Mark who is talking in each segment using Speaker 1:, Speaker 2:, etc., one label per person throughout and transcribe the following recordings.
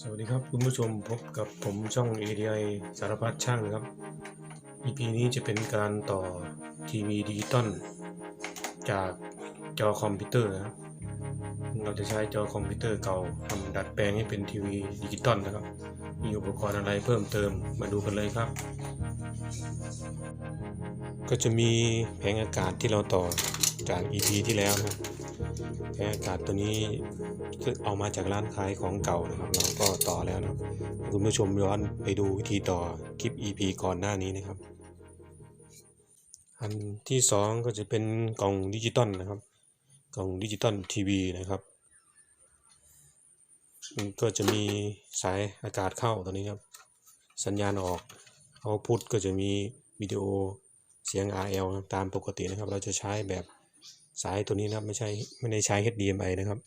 Speaker 1: สวัสดีครับคุณผู้ชมพบกับผมช่อง ADI สารพัดช่างครับ EP นี้จะเป็นการต่อทีวีดิจิตอลจากจอคอมพิวเตอร์นะครับเราจะใช้จอคอมพิวเตอร์เก่าทำดัดแปลงให้เป็นทีวีดิจิตอลนะครับ มีอุปกรณ์อะไรเพิ่มเติมมาดูกันเลยครับ ก็จะมีแผงอากาศที่เราต่อจาก EP ที่แล้วนะครับ แผงอากาศตัวนี้เอามาจากร้านขายของเก่านะครับ เราก็ต่อแล้วนะครับคุณผู้ชมย้อนไปดูวิธีต่อคลิป EP ก่อนหน้านี้นะครับ อันที่สองก็จะเป็นกล่องดิจิตอลนะครับ กล่องดิจิตอลทีวีนะครับก็จะมีสายอากาศเข้าตัวนี้ครับ สัญญาณออกเอาพุทก็จะมีวิดีโอเสียง RL ตามปกตินะครับ เราจะใช้แบบ สายตัวนี้นะครับไม่ใช่ไม่ได้ใช้ HDMI นะครับ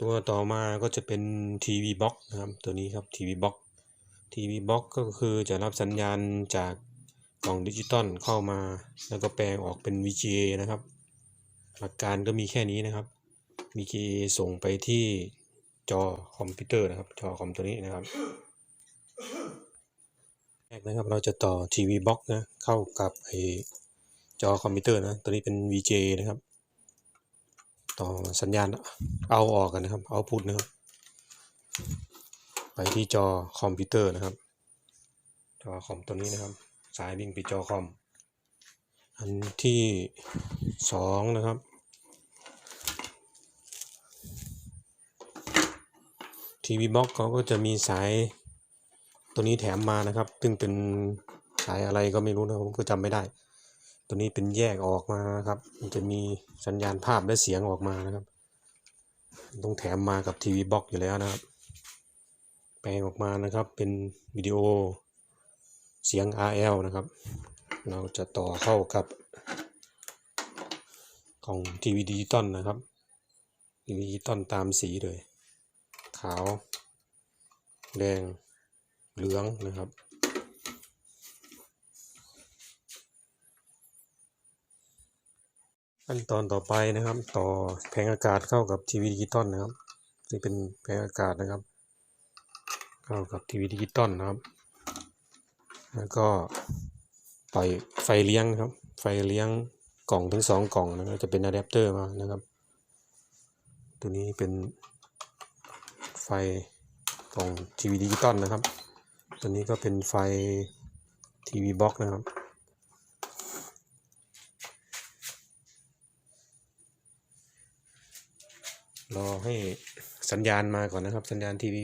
Speaker 1: ตัวต่อมาก็จะเป็น TV Box นะครับตัวนี้ครับ TV Box TV Box ก็คือจะรับสัญญาณจากกล่องดิจิตอลเข้ามาแล้วก็แปลงออกเป็น VGA นะครับ หลักการก็มีแค่นี้นะครับ VGA ส่งไปที่จอคอมพิวเตอร์นะครับ จอคอมตัวนี้นะครับแรกนะครับเราจะต่อ TV Box นะเข้ากับไอ จอคอมพิวเตอร์นะตัวนี้เป็น VGA นะครับ ต่อสัญญาณเอาออกกันนะครับเอาพุทนะครับ ไปที่จอคอมพิวเตอร์นะครับ จอคอมตัวนี้นะครับ สายวิ่งไปจอคอม อันที่สองนะครับ ทีวีบ็อกเขาก็จะมีสายตัวนี้แถมมานะครับ ซึ่งเป็นสายอะไรก็ไม่รู้นะผมก็จำไม่ได้ ตัวนี้เป็นแยกออกมานะครับ มันจะมีสัญญาณภาพและเสียงออกมานะครับ ต้องแถมมากับทีวีบ็อกอยู่แล้วนะครับ แปลงออกมานะครับเป็นวิดีโอเสียง RL นะครับ เราจะต่อเข้ากับกล่องทีวีดิจิตอลนะครับทีวีดิจิตอลตามสีเลย ขาว แดง เหลืองนะครับ ขั้นตอนต่อไปนะครับ ต่อแผงอากาศเข้ากับทีวีดิจิตอลนะครับซึ่งเป็นแผงอากาศนะครับ เข้ากับทีวีดิจิตอลนะครับ แล้วก็ปล่อยไฟเลี้ยงนะครับ ไฟเลี้ยงกล่องทั้งสองกล่องนะครับจะเป็นอะแดปเตอร์มานะครับ ตัวนี้เป็นไฟกล่องทีวีดิจิตอลนะครับ ตัวนี้ก็เป็นไฟทีวีบ็อกนะครับ รอให้สัญญาณมาก่อนนะครับ สัญญาณทีวี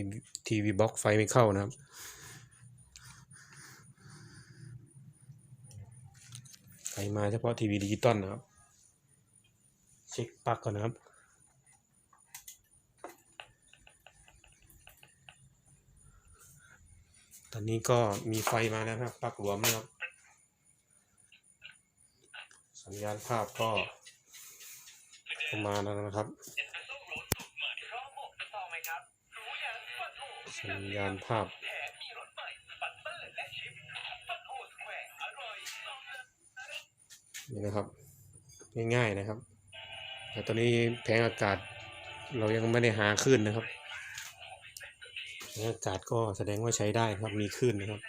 Speaker 1: ทีวีบ็อกไฟไม่เข้านะครับไฟมาเฉพาะทีวีดิจิตอลนะครับ เช็คปลั๊กก่อนนะครับตอนนี้ก็มีไฟมาแล้วนะครับปลั๊กรวมนะครับ สัญญาณภาพก็เข้ามาแล้วนะครับ สัญญาณภาพนี่นะครับ ง่ายๆนะครับ แต่ตอนนี้แผงอากาศเรายังไม่ได้หาคลื่นนะครับแผงอากาศก็แสดงว่าใช้ได้ครับมีคลื่นนะครับ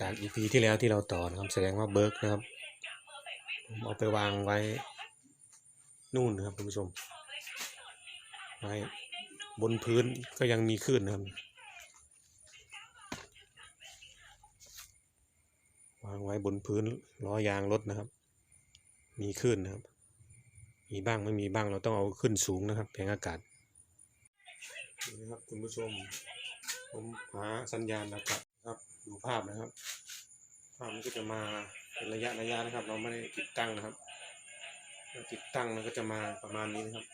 Speaker 1: จาก EP ที่แล้วที่เราต่อนะครับแสดงว่าเบิร์กนะครับผมเอาไปวางไว้นู่นนะครับคุณผู้ชมไว้ บนพื้นก็ยังมีคลื่นนะครับวางไว้บนพื้นล้อยางรถนะครับ มีคลื่นนะครับ มีบ้างไม่มีบ้างเราต้องเอาขึ้นสูงนะครับแผงอากาศนะครับคุณผู้ชม ผมหาสัญญาณอากาศครับ ดูภาพนะครับ ภาพมันก็จะมาเป็นระยะระยะนะครับ เราไม่ได้ติดตั้งนะครับติดตั้งมันก็จะมาประมาณนี้นะครับ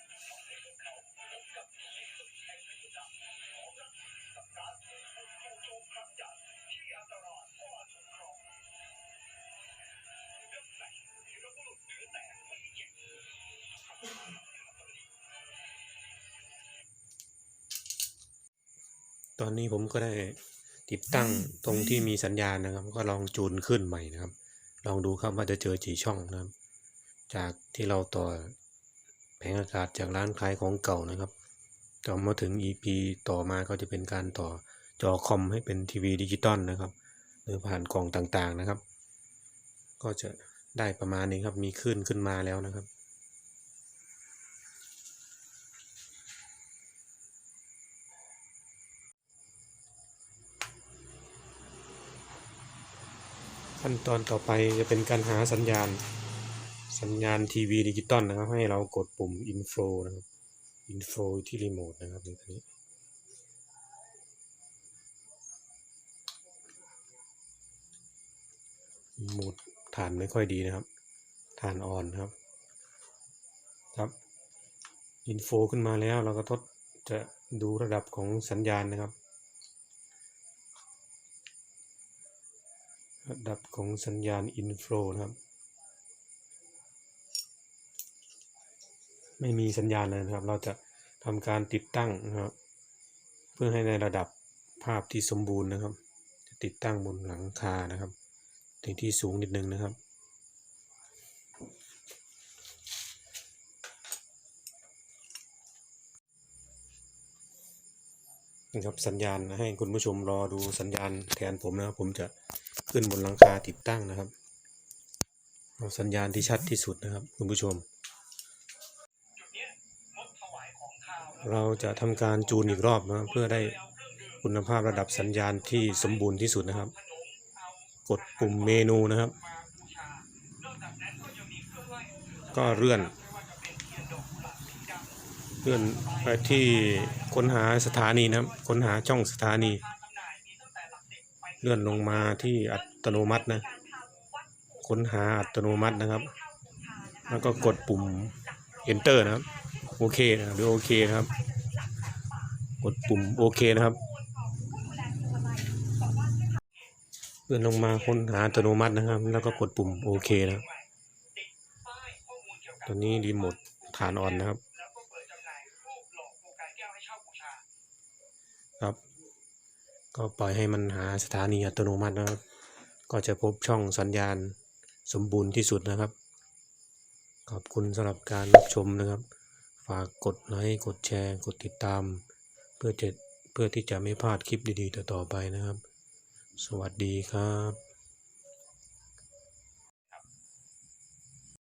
Speaker 1: ตอนนี้ผมก็ได้ติดตั้งตรงที่มีสัญญาณนะครับ ก็ลองจูนขึ้นใหม่นะครับ ลองดูครับว่าจะเจอกี่ช่องนะครับ จากที่เราต่อแผงอากาศจากร้านขายของเก่านะครับต่อมาถึง EP ต่อมาก็จะเป็นการต่อจอคอมให้เป็นทีวีดิจิตอลนะครับหรือผ่านกล่องต่างๆนะครับ ก็จะได้ประมาณนี้ครับมีขึ้นขึ้นมาแล้วนะครับ ขั้นตอนต่อไปจะเป็นการหาสัญญาณ สัญญาณทีวีดิจิตอลนะครับ ให้เรากดปุ่ม info นะครับ info ที่รีโมทนะครับในตัวนี้รีโมทฐานไม่ค่อยดีนะครับฐานอ่อนครับ ครับ info ขึ้นมาแล้วเราก็ทดจะดูระดับของสัญญาณนะครับ ระดับของสัญญาณ inflow นะครับ ไม่มีสัญญาณเลยนะครับ เราจะทำการติดตั้งนะครับ เพื่อให้ในระดับภาพที่สมบูรณ์นะครับ จะติดตั้งบนหลังคานะครับในที่สูงนิดนึงนะครับนะครับสัญญาณให้คุณผู้ชมรอดูสัญญาณแทนผมนะครับผมจะ ขึ้นบนหลังคาติดตั้งนะครับเอาสัญญาณที่ชัดที่สุดนะครับ คุณผู้ชม เราจะทำการจูนอีกรอบนะเพื่อได้คุณภาพระดับสัญญาณที่สมบูรณ์ที่สุดนะครับ กดปุ่มเมนูนะครับ ก็เลื่อนเลื่อนไปที่ค้นหาสถานีนะครับ ค้นหาช่องสถานี เลื่อนลงมาที่อัตโนมัตินะ ค้นหาอัตโนมัตินะครับ แล้วก็กดปุ่ม enter นะครับ โอเคนะครับหรือโอเคนะครับ กดปุ่มโอเคนะครับเลื่อนลงมาค้นหาอัตโนมัตินะครับ แล้วก็กดปุ่มโอเคนะครับ ตอนนี้รีโมทฐานอ่อนนะครับครับ ก็ปล่อยให้มันหาสถานีอัตโนมัตินะครับ ก็จะพบช่องสัญญาณสมบูรณ์ที่สุดนะครับ ขอบคุณสำหรับการรับชมนะครับ ฝากกดไลค์กดแชร์ กดติดตาม เพื่อจะเพื่อที่จะไม่พลาดคลิปดีๆ ต่อๆไปนะครับ สวัสดีครับ